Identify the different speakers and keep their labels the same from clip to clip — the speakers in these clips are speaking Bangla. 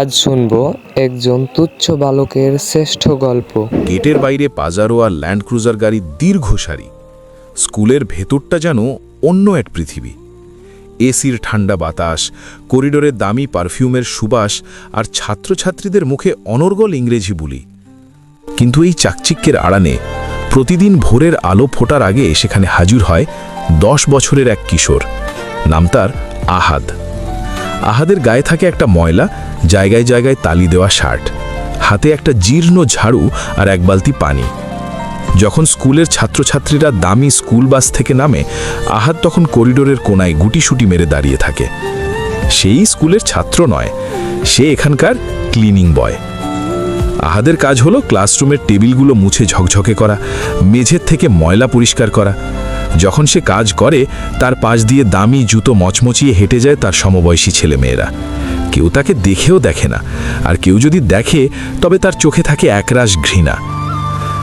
Speaker 1: আজ শুনব একজন তুচ্ছ বালকের শ্রেষ্ঠ গল্প।
Speaker 2: গেটের বাইরে পাজারো আর ল্যান্ড ক্রুজার গাড়ির দীর্ঘ সারি স্কুলের ভেতরটা যেন অন্য এক পৃথিবী। এসির ঠান্ডা বাতাস করিডোরের দামি পারফিউমের সুবাস আর ছাত্রছাত্রীদের মুখে অনর্গল ইংরেজি বুলি। কিন্তু এই চাকচিক্যের আড়ানে প্রতিদিন ভোরের আলো ফোটার আগে সেখানে হাজির হয় দশ বছরের এক কিশোর। নাম তার আহাদ। আহাদের গায়ে থাকে একটা ময়লা, জায়গায় জায়গায় তালি দেওয়া শার্ট, হাতে একটা জীর্ণ ঝাড়ু আর এক বালতি পানি। যখন স্কুলের ছাত্রছাত্রীরা দামি স্কুল বাস থেকে নামে, আহাদ তখন করিডোরের কোনায় গুটিসুটি মেরে দাঁড়িয়ে থাকে। সেই স্কুলের ছাত্র নয়, সে এখানকার ক্লিনিং বয়। আহাদের কাজ হলো ক্লাসরুমের টেবিলগুলো মুছে ঝকঝকে করা, মেঝের থেকে ময়লা পরিষ্কার করা যখন সে কাজ করে, তার পাশ দিয়ে দামি জুতো মচমচিয়ে হেঁটে যায় তার সমবয়সী ছেলেমেয়েরা। কেউ তাকে দেখেও দেখে না, আর কেউ যদি দেখে, তবে তার চোখে থাকে একরাশ ঘৃণা।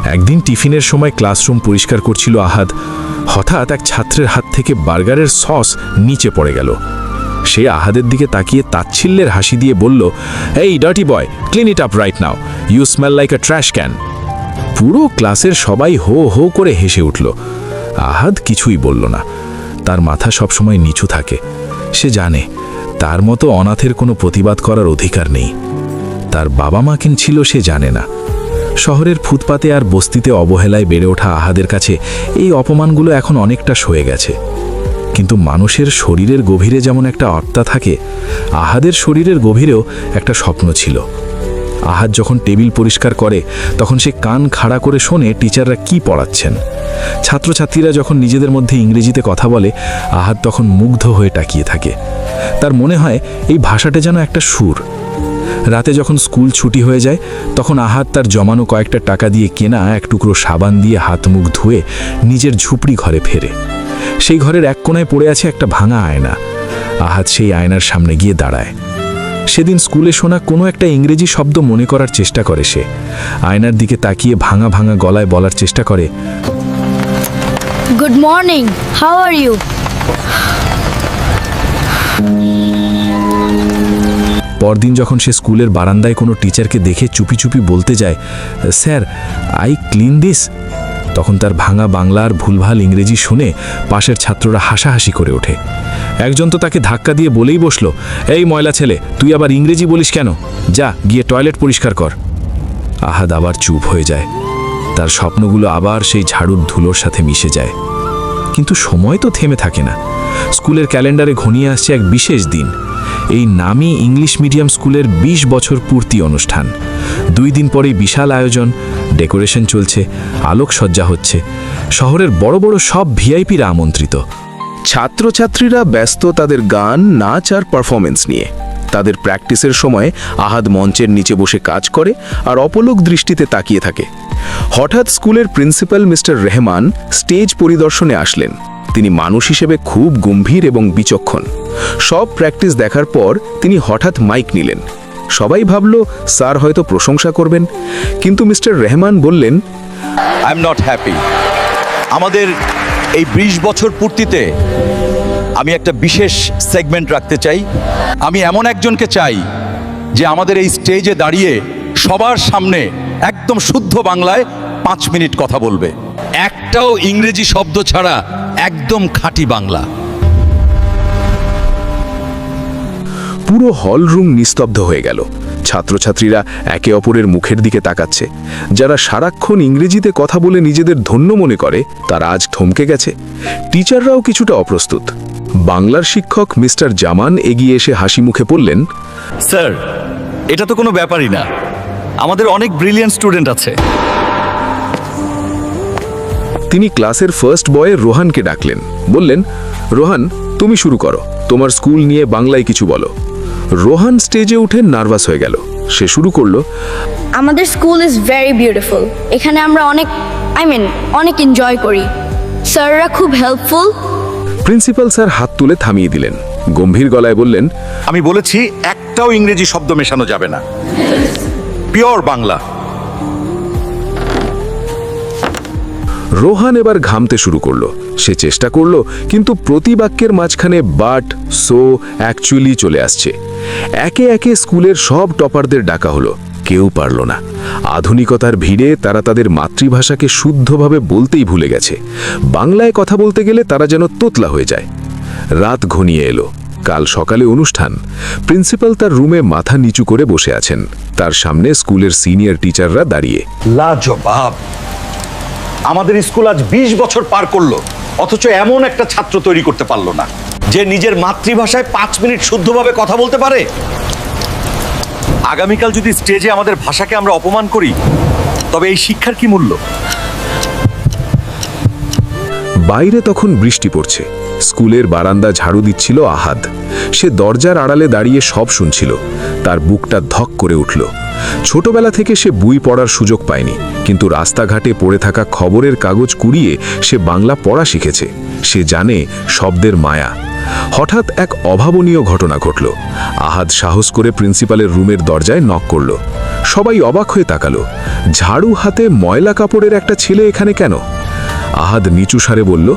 Speaker 2: একদিন টিফিনের সময় ক্লাসরুম পরিষ্কার করছিল আহাদ। হঠাৎ এক ছাত্রের হাত থেকে বার্গারের সস নিচে পড়ে গেল। সে আহাদের দিকে তাকিয়ে তাচ্ছিল্যের হাসি দিয়ে বলল, এই ডটি boy clean it up right now you smell like a trash can পুরো ক্লাসের সবাই হো হো করে হেসে উঠল। আহাদ কিছুই বলল না। তার মাথা সবসময় নিচু থাকে। সে জানে, তার মতো অনাথের কোনো প্রতিবাদ করার অধিকার নেই। তার বাবা মা কেন ছিল সে জানে না। শহরের ফুটপাতে আর বস্তিতে অবহেলায় বেড়ে ওঠা আহাদের কাছে এই অপমানগুলো এখন অনেকটা সয়ে গেছে। কিন্তু মানুষের শরীরের গভীরে যেমন একটা আত্মা থাকে, আহাদের শরীরের গভীরেও একটা স্বপ্ন ছিল। আহাদ যখন টেবিল পরিষ্কার করে, তখন সে কান খাড়া করে শোনে টিচাররা কি পড়াচ্ছেন। ছাত্রছাত্রীরা যখন নিজেদের মধ্যে ইংরেজিতে কথা বলে আহাদ তখন মুগ্ধ হয়ে তাকিয়ে থাকে। তার মনে হয় এই ভাষাটা যেন একটা সুর। রাতে যখন স্কুল ছুটি হয়ে যায়, তখন আহাত তার জমানো কয়েকটা টাকা দিয়ে কেনা এক টুকরো সাবান দিয়ে হাত মুখ ধুয়ে নিজের ঝুপড়ি ঘরে ফেরে। সেই ঘরের এক কোনায় পড়ে আছে একটা ভাঙা আয়না। আহাত সেই আয়নার সামনে গিয়ে দাঁড়ায়। সেদিন স্কুলে শোনা কোনো একটা ইংরেজি শব্দ মনে করার চেষ্টা করে সে। আয়নার দিকে তাকিয়ে ভাঙা ভাঙা গলায় বলার চেষ্টা করে
Speaker 3: Good morning. How are you?
Speaker 2: পরদিন যখন সে স্কুলের বারান্দায় কোনো টিচারকে দেখে চুপি চুপি বলতে যায়, স্যার আই ক্লিন দিস তখন তার ভাঙা বাংলা আর ভুলভাল ইংরেজি শুনে পাশের ছাত্ররা হাসাহাসি করে ওঠে। একজন তো তাকে ধাক্কা দিয়ে বলেই বসল, এই ময়লা ছেলে, তুই আবার ইংরেজি বলিস কেন? যা, গিয়ে টয়লেট পরিষ্কার কর। আহাদ আবার চুপ হয়ে যায়। তার স্বপ্নগুলো আবার সেই ঝাড়ুর ধুলোর সাথে মিশে যায়। কিন্তু সময় তো থেমে থাকে না। স্কুলের ক্যালেন্ডারে ঘনিয়ে আসছে এক বিশেষ দিন। এই নামি ইংলিশ মিডিয়াম স্কুলের ২০ বছর পূর্তি অনুষ্ঠান। দুই দিন পরেই বিশাল আয়োজন, ডেকোরেশন চলছে, আলোকসজ্জা হচ্ছে। শহরের বড় বড় সব ভিআইপিরা আমন্ত্রিত। ছাত্রছাত্রীরা ব্যস্ত তাদের গান, নাচ আর পারফরমেন্স নিয়ে। তাদের প্র্যাকটিসের সময় আহাদ মঞ্চের নিচে বসে কাজ করে আর অপলক দৃষ্টিতে তাকিয়ে থাকে। হঠাৎ স্কুলের প্রিন্সিপাল মিস্টার রেহমান স্টেজ পরিদর্শনে আসলেন। তিনি মানুষ হিসেবে খুব গম্ভীর এবং বিচক্ষণ। সব প্র্যাকটিস দেখার পর তিনি হঠাৎ মাইক নিলেন। সবাই ভাবল, স্যার হয়তো প্রশংসা করবেন। কিন্তু মিস্টার রেহমান বললেন
Speaker 4: আই এম নট হ্যাপি আমাদের এই বিশ বছর পূর্তিতে আমি একটা বিশেষ সেগমেন্ট রাখতে চাই। আমি এমন একজনকে চাই যে আমাদের এই স্টেজে দাঁড়িয়ে সবার সামনে একদম শুদ্ধ বাংলায় পাঁচ মিনিট কথা বলবে। একটাও ইংরেজি শব্দ ছাড়া একদম খাঁটি বাংলা।
Speaker 2: পুরো হল রুম নিস্তব্ধ হয়ে গেল। ছাত্রছাত্রীরা একে অপরের মুখের দিকে তাকাচ্ছে। যারা সারাক্ষণ ইংরেজিতে কথা বলে নিজেদের ধন্য মনে করে, তারা আজ থমকে গেছে। টিচাররাও কিছুটা অপ্রস্তুত। বাংলার শিক্ষক মিস্টার জামান এগিয়ে এসে হাসি মুখে পড়লেন
Speaker 4: স্যার এটা তো কোনো ব্যাপারই না। আমাদের অনেক ব্রিলিয়ান্ট স্টুডেন্ট আছে।
Speaker 2: তিনি ক্লাসের ফার্স্ট বয়ে রোহানকে ডাকলেন। বললেন রোহান তুমি শুরু করো। তোমার স্কুল নিয়ে বাংলায় কিছু বলো। রোহান স্টেজে উঠে নার্ভাস হয়ে গেল। সে শুরু করল
Speaker 3: আমাদের স্কুল ইজ ভেরি বিউটিফুল। এখানে আমরা অনেক আই মিন অনেক এনজয় করি। স্যাররা খুব হেল্পফুল।
Speaker 2: প্রিন্সিপাল স্যার হাত তুলে থামিয়ে দিলেন। গম্ভীর গলায় বললেন
Speaker 4: আমি বলেছি একটাও ইংরেজি শব্দ মেশানো যাবে না। পিওর বাংলা।
Speaker 2: রোহান এবার ঘামতে শুরু করল। সে চেষ্টা করল কিন্তু প্রতি বাক্যের মাঝখানে বাট সো অ্যাকচুয়ালি চলে আসছে। একে একে স্কুলের সব টপারদের ডাকা হলো। কেউ পারল না। আধুনিকতার ভিড়ে তারা তাদের মাতৃভাষাকে শুদ্ধভাবে বলতেই ভুলে গেছে। বাংলায় কথা বলতে গেলে তারা যেন তোতলা হয়ে যায়। রাত ঘনিয়ে এলো। কাল সকালে অনুষ্ঠান। প্রিন্সিপাল তার রুমে মাথা নিচু করে বসে আছেন। তার সামনে স্কুলের সিনিয়র টিচাররা দাঁড়িয়ে।
Speaker 4: লাজবাব। আমাদের স্কুল আজ ২০ বছর পার করল। অথচ এমন একটা ছাত্র তৈরি করতে পারল না। যে নিজের মাতৃভাষায় পাঁচ মিনিট শুদ্ধভাবে কথা বলতে পারে? আগামীকাল যদি স্টেজে আমাদের ভাষাকে আমরা অপমান করি, তবে এই শিক্ষার কি মূল্য?
Speaker 2: বাইরে তখন বৃষ্টি পড়ছে। স্কুলের বারান্দা ঝাড়ু দিচ্ছিল আহাদ। সে দরজার আড়ালে দাঁড়িয়ে সব শুনছিল। তার বুকটা ধক করে উঠল। ছোটবেলা থেকে সে বই পড়ার সুযোগ পায়নি, কিন্তু রাস্তাঘাটে পড়ে থাকা খবরের কাগজ কুড়িয়ে সে বাংলা পড়া শিখেছে। সে জানে শব্দের মায়া। হঠাৎ এক অভাবনীয় ঘটনা ঘটল। আহাদ সাহস করে প্রিন্সিপালের রুমের দরজায় নক করল। সবাই অবাক হয়ে তাকালো। ঝাড়ু হাতে ময়লা কাপড়ের একটা ছেলে এখানে কেন? আহাদ নিচু সারে বলল,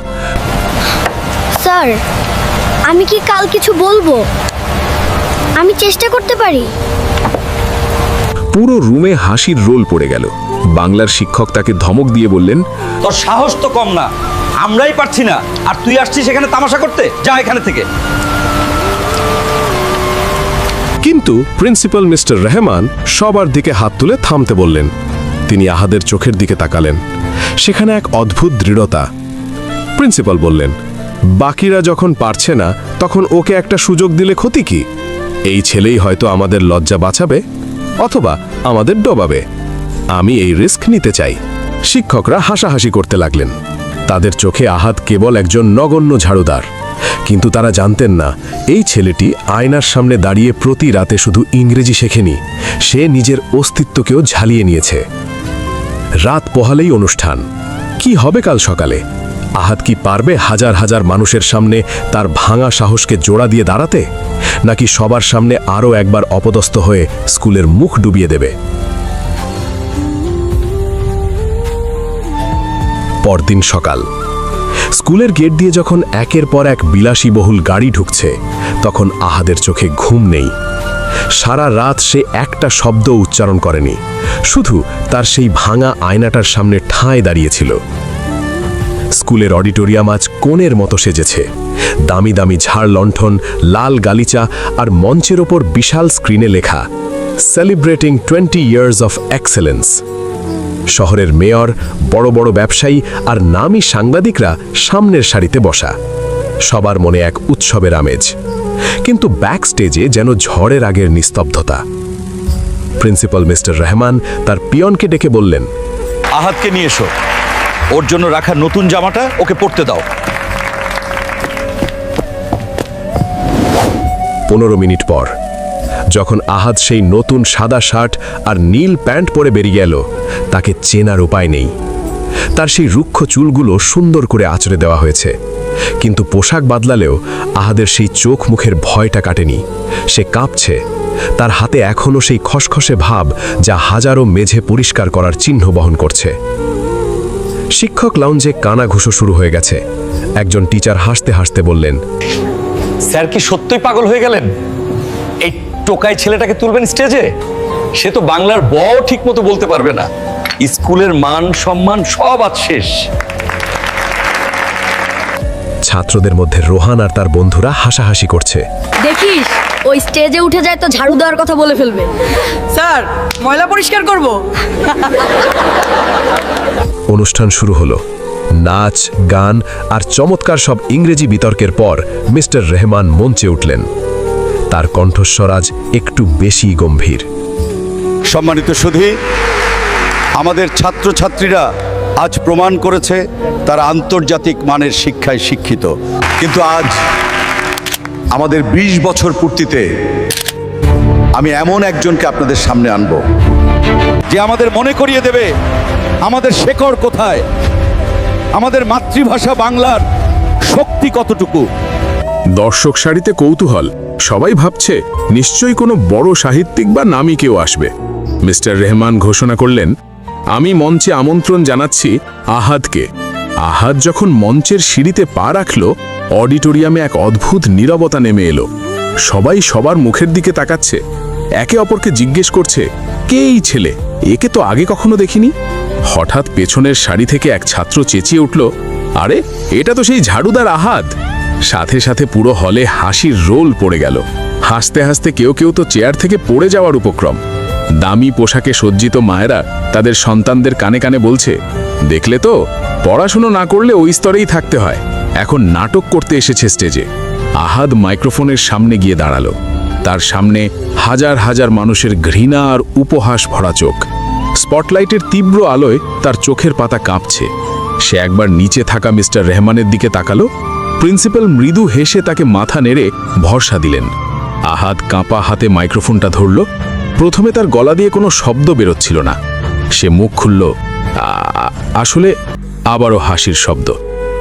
Speaker 3: স্যার, আমি কি কাল কিছু বলব? আমি চেষ্টা করতে পারি।
Speaker 2: পুরো রুমে হাসির রোল পড়ে গেল। বাংলার শিক্ষক তাকে ধমক দিয়ে বললেন
Speaker 4: তোর সাহস তো কম না আমরাই পারছি না আর তুই আসছিস এখানে তামাশা করতে? যা এখানে থেকে।
Speaker 5: কিন্তু প্রিন্সিপাল মিস্টার রহমান সবার দিকে হাত তুলে থামতে বললেন। তিনি আহাদের চোখের দিকে তাকালেন। সেখানে এক অদ্ভুত দৃঢ়তা। প্রিন্সিপাল বললেন বাকিরা যখন পারছে না তখন ওকে একটা সুযোগ দিলে ক্ষতি কি? এই ছেলেই হয়তো আমাদের লজ্জা বাঁচাবে। অথবা আমাদের ডোবাবে। আমি এই রিস্ক নিতে চাই। শিক্ষকরা হাসাহাসি করতে লাগলেন। তাদের চোখে আহাত কেবল একজন নগণ্য ঝাড়ুদার। কিন্তু তারা জানতেন না, এই ছেলেটি আয়নার সামনে দাঁড়িয়ে প্রতি রাতে শুধু ইংরেজি শেখেনি। সে নিজের অস্তিত্বকেও ঝালিয়ে নিয়েছে। রাত পোহালেই অনুষ্ঠান। কি হবে কাল সকালে? আহাত কি পারবে হাজার হাজার মানুষের সামনে তার ভাঙা সাহসকে জোড়া দিয়ে দাঁড়াতে? নাকি সবার সামনে আরও একবার অপদস্থ হয়ে স্কুলের মুখ ডুবিয়ে দেবে? পরদিন সকাল। স্কুলের গেট দিয়ে যখন একের পর এক বিলাসীবহুল গাড়ি ঢুকছে, তখন আহাদের চোখে ঘুম নেই। সারা রাত সে একটা শব্দ উচ্চারণ করেনি। শুধু তার সেই ভাঙা আয়নাটার সামনে ঠাঁয় দাঁড়িয়েছিল। স্কুলের অডিটোরিয়াম আজ কোণের মতো সেজেছে। দামি দামি ঝাড় লণ্ঠন, লাল গালিচা আর মঞ্চের ওপর বিশাল স্ক্রিনে লেখা celebrating twenty years of excellence শহরের মেয়র, বড় বড় ব্যবসায়ী আর নামী সাংবাদিকরা সামনের সারিতে বসা। সবার মনে এক উৎসবের আমেজ। কিন্তু ব্যাক স্টেজে যেন ঝড়ের আগের নিস্তব্ধতা। প্রিন্সিপাল মিস্টার রহমান তার পিয়নকে ডেকে বললেন,
Speaker 4: আহাতকে নিয়ে এসো। ওর জন্য রাখা নতুন জামাটা ওকে পড়তে দাও।
Speaker 5: পনেরো মিনিট পর। যখন আহাদ সেই নতুন সাদা শার্ট আর নীল প্যান্ট পরে বেরিয়ে গেল তাকে চেনার উপায় নেই। তার সেই রুক্ষ চুলগুলো সুন্দর করে আঁচড়ে দেওয়া হয়েছে। কিন্তু পোশাক বদলালেও আহাদের সেই চোখ মুখের ভয়টা কাটেনি। সে কাঁপছে। তার হাতে এখনও সেই খসখসে ভাব যা হাজারো মেঝে পরিষ্কার করার চিহ্ন বহন করছে। শিক্ষক লাউঞ্জে কানাঘুষো শুরু হয়ে গেছে। একজন টিচার হাসতে হাসতে বললেন
Speaker 4: স্যার কি সত্যই পাগল হয়ে গেলেন? এই টোকাই ছেলেটাকে তুলবেন স্টেজে? সে তো বাংলার ব ঠিক মতো বলতে পারবে না। স্কুলের মান সম্মান সব আজ শেষ।
Speaker 5: ছাত্রদের মধ্যে রোহান আর তার বন্ধুরা হাসাহাসি করছে।
Speaker 3: দেখিস ওই স্টেজে উঠে যায় তো ঝাড়ু দেওয়ার কথা বলে ফেলবে।
Speaker 6: স্যার ময়লা পরিষ্কার করব?
Speaker 5: অনুষ্ঠান শুরু হলো। নাচ, গান আর চমৎকার সব ইংরেজি বিতর্কের পর মিস্টার রেহমান মঞ্চে উঠলেন। তার কণ্ঠস্বর আজ একটু বেশি গম্ভীর।
Speaker 7: সম্মানিত সুধী, আমাদের ছাত্রছাত্রীরা আজ প্রমাণ করেছে তারা আন্তর্জাতিক মানের শিক্ষায় শিক্ষিত। কিন্তু আজ আমাদের ২০ বছর পূর্তিতে আমি এমন একজনকে আপনাদের সামনে আনব, যে আমাদের মনে করিয়ে দেবে, আমাদের শেকড় কোথায়? আমাদের মাতৃভাষা বাংলার শক্তি কতটুকু?
Speaker 8: দর্শক সারিতে কৌতূহল। সবাই ভাবছে, নিশ্চয়ই কোনো বড় সাহিত্যিক বা নামী কেউ আসবে। মিস্টার রেহমান ঘোষণা করলেন, আমি মঞ্চে আমন্ত্রণ জানাচ্ছি আহাদকে। আহাদ যখন মঞ্চের সিঁড়িতে পা রাখল, অডিটোরিয়ামে এক অদ্ভুত নীরবতা নেমে এলো।
Speaker 2: সবাই সবার মুখের দিকে তাকাচ্ছে। একে অপরকে জিজ্ঞেস করছে, কে এই ছেলে? একে তো আগে কখনো দেখিনি? হঠাৎ পেছনের শাড়ি থেকে এক ছাত্র চেঁচিয়ে উঠল, আরে, এটা তো সেই ঝাড়ুদার আহাদ সাথে সাথে পুরো হলে হাসির রোল পড়ে গেল। হাসতে হাসতে কেউ কেউ তো চেয়ার থেকে পড়ে যাওয়ার উপক্রম। দামি পোশাকে সজ্জিত মায়েরা তাদের সন্তানদের কানে কানে বলছে, দেখলে তো, পড়াশুনো না করলে ওই স্তরেই থাকতে হয়। এখন নাটক করতে এসেছে স্টেজে। আহাদ মাইক্রোফোনের সামনে গিয়ে দাঁড়াল। তার সামনে হাজার হাজার মানুষের ঘৃণা আর উপহাস ভরা চোখ। স্পটলাইটের তীব্র আলোয় তার চোখের পাতা কাঁপছে। সে একবার নিচে থাকা মিস্টার রেহমানের দিকে তাকালো। প্রিন্সিপাল মৃদু হেসে তাকে মাথা নেড়ে ভরসা দিলেন। আহাত কাঁপা হাতে মাইক্রোফোনটা ধরল। প্রথমে তার গলা দিয়ে কোনো শব্দ বেরোচ্ছিল না। সে মুখ খুলল। "আ- আসলে আবারও হাসির শব্দ।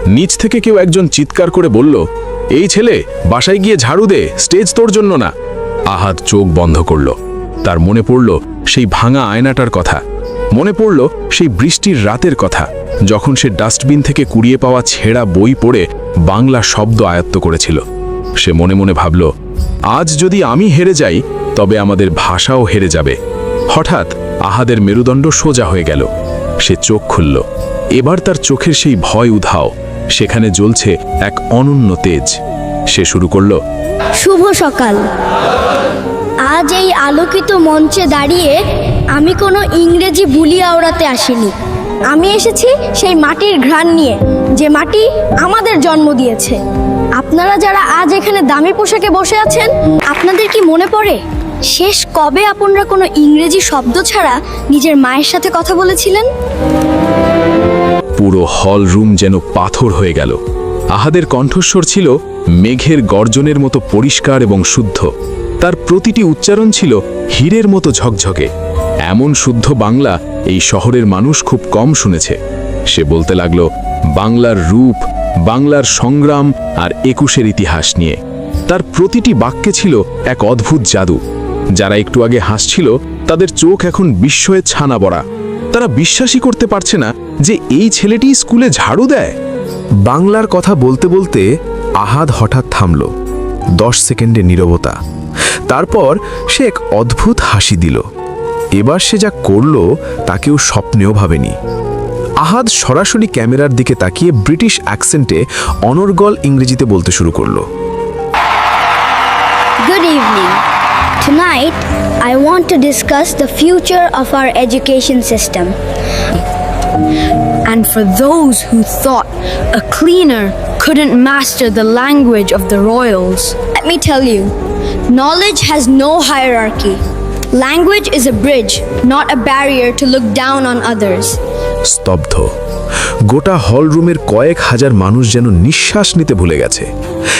Speaker 2: নিচ থেকে কেউ একজন চিৎকার করে বলল, এই ছেলে, বাসায় গিয়ে ঝাড়ু দে, স্টেজ তোর জন্য না। আহাত চোখ বন্ধ করল। তার মনে পড়ল সেই ভাঙা আয়নাটার কথা। মনে পড়ল সেই বৃষ্টির রাতের কথা, যখন সে ডাস্টবিন থেকে কুড়িয়ে পাওয়া ছেঁড়া বই পড়ে বাংলা শব্দ আয়ত্ত করেছিল। সে মনে মনে ভাবল, আজ যদি আমি হেরে যাই, তবে আমাদের ভাষাও হেরে যাবে। হঠাৎ আহাদের মেরুদণ্ড সোজা হয়ে গেল। সে চোখ খুলল। এবার তার চোখের সেই ভয় উধাও, সেখানে জ্বলছে এক অনন্য তেজ। সে শুরু করল,
Speaker 3: শুভ সকাল। আজ এই আলোকিত মঞ্চে দাঁড়িয়ে আমি কোনো ইংরেজি বুলি আওড়াতে আসিনি। আমি এসেছি সেই মাটির ঘ্রাণ নিয়ে, যে মাটি আমাদের জন্ম দিয়েছে। আপনারা যারা আজ এখানে দামি পোশাকে বসে আছেন, আপনাদের কি মনে পড়ে? শেষ কবে আপনারা কোনো ইংরেজি শব্দ ছাড়া নিজের মায়ের সাথে কথা বলেছিলেন?
Speaker 2: পুরো হল রুম যেন পাথর হয়ে গেল। আহাদের কণ্ঠস্বর ছিল মেঘের গর্জনের মতো পরিষ্কার এবং শুদ্ধ। তার প্রতিটি উচ্চারণ ছিল হীরের মতো ঝকঝকে। এমন শুদ্ধ বাংলা এই শহরের মানুষ খুব কম শুনেছে। সে বলতে লাগল, বাংলার রূপ, বাংলার সংগ্রাম আর একুশের ইতিহাস নিয়ে। তার প্রতিটি বাক্যে ছিল এক অদ্ভুত জাদু। যারা একটু আগে হাসছিল, তাদের চোখ এখন বিস্ময়ে ছানা বড়া। তারা বিশ্বাসই করতে পারছে না যে এই ছেলেটি স্কুলে ঝাড়ু দেয়।
Speaker 9: বাংলার কথা বলতে বলতে আহাদ হঠাৎ থামল। দশ সেকেন্ডে নীরবতা। তারপর সে এক অদ্ভুত হাসি দিল এবার সে যা করল তা কেউ স্বপ্নেও ভাবেনি আহাদ সরাসরি ক্যামেরার দিকে তাকিয়ে ব্রিটিশ অ্যাকসেন্টে অনর্গল ইংরেজিতে বলতে শুরু করল
Speaker 3: Good evening. Tonight, I want to discuss the future of our education system.
Speaker 10: And for those who thought a cleaner couldn't master the language of the royals,
Speaker 3: Let me tell you, knowledge has no hierarchy. Language is a bridge, not a barrier to look down on others.
Speaker 9: স্তব্ধ গোটা হল রুমের কয়েক হাজার মানুষ যেন নিঃশ্বাস নিতে ভুলে গেছে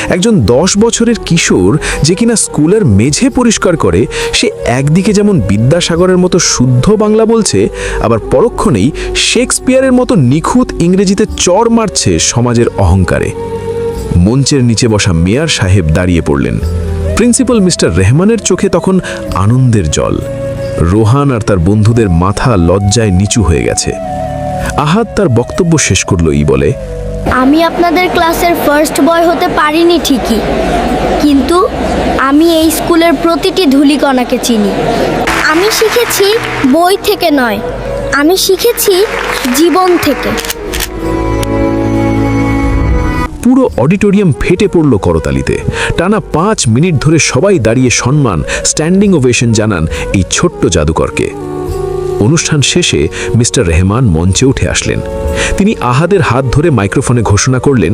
Speaker 9: একজন দশ বছরের কিশোর যে কিনা স্কুলের মেঝে পরিষ্কার করে সে একদিকে যেমন বিদ্যাসাগরের মতো শুদ্ধ বাংলা বলছে আবার পরক্ষণেই শেক্সপিয়ারের মতো নিখুঁত ইংরেজিতে চর মারছে সমাজের অহংকারে মঞ্চের নিচে বসা মেয়র সাহেব দাঁড়িয়ে পড়লেন প্রিন্সিপাল মিস্টার রেহমানের চোখে তখন আনন্দের জল। রোহান আর তার বন্ধুদের মাথা লজ্জায় নিচু হয়ে গেছে। আহাদ তার বক্তব্য শেষ করল এই বলে,
Speaker 3: আমি আপনাদের ক্লাসের ফার্স্ট বয় হতে পারিনি ঠিকই, কিন্তু আমি এই স্কুলের প্রতিটি ধূলিকণাকে চিনি। আমি শিখেছি বই থেকে নয়, আমি শিখেছি জীবন থেকে।
Speaker 9: পুরো অডিটোরিয়াম ফেটে পড়ল করতালিতে। টানা পাঁচ মিনিট ধরে সবাই দাঁড়িয়ে সম্মান স্ট্যান্ডিং ওভেশন জানান এই ছোট্ট জাদুকরকে। অনুষ্ঠান শেষে মিস্টার রেহমান মঞ্চে উঠে আসলেন। তিনি আহাদের হাত ধরে মাইক্রোফোনে ঘোষণা করলেন,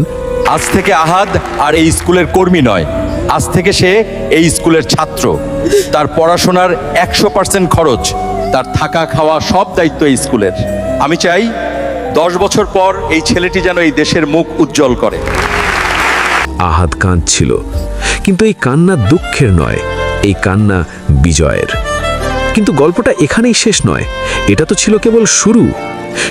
Speaker 4: আজ থেকে আহাদ আর এই স্কুলের কর্মী নয়, আজ থেকে সে এই স্কুলের ছাত্র। তার পড়াশোনার একশো পার্সেন্ট খরচ, তার থাকা খাওয়া সব দায়িত্ব এই স্কুলের। আমি চাই দশ বছর পর এই ছেলেটি যেন এই দেশের মুখ উজ্জ্বল করে।
Speaker 9: আহাদ কাঁদছিল কিন্তু এই কান্না দুঃখের নয়, এই কান্না বিজয়ের। কিন্তু গল্পটা এখানেই শেষ নয়, এটা তো ছিল কেবল শুরু।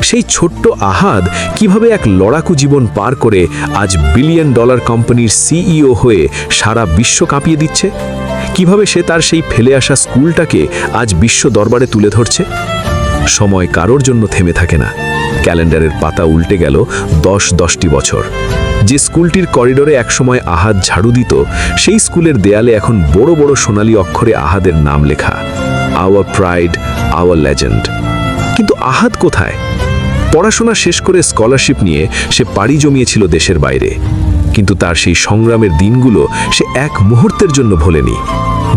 Speaker 9: সেই ছোট্ট আহাদ কীভাবে এক লড়াকু জীবন পার করে আজ বিলিয়ন ডলার কোম্পানির সিইও হয়ে সারা বিশ্ব কাঁপিয়ে দিচ্ছে? কীভাবে সে তার সেই ফেলে আসা স্কুলটাকে আজ বিশ্ব দরবারে তুলে ধরছে? সময় কারোর জন্য থেমে থাকে না। ক্যালেন্ডারের পাতা উল্টে গেল দশ দশটি বছর।
Speaker 2: যে স্কুলটির করিডোরে একসময় আহাদ ঝাড়ু দিত, সেই স্কুলের দেয়ালে এখন বড় বড় সোনালী অক্ষরে আহাদের নাম লেখা আওয়ার প্রাইড আওয়ার লেজেন্ড কিন্তু আহাদ কোথায়? পড়াশোনা শেষ করে স্কলারশিপ নিয়ে সে পাড়ি জমিয়েছিল দেশের বাইরে। কিন্তু তার সেই সংগ্রামের দিনগুলো সে এক মুহূর্তের জন্য ভোলেনি।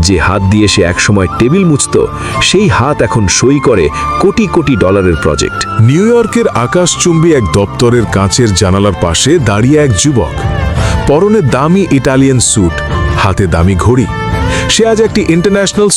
Speaker 2: যে হাত দিয়ে সে একসময় টেবিল মুছত, সেই হাত এখন সই করে কোটি কোটি ডলারের প্রজেক্ট।
Speaker 8: নিউ ইয়র্কের আকাশচুম্বী এক দপ্তরের কাঁচের জানালার পাশে দাঁড়িয়ে এক যুবক। পরনে দামি ইটালিয়ান স্যুট, হাতে দামি ঘড়ি। সে আজ একটি ইন্টারন্যাশনাল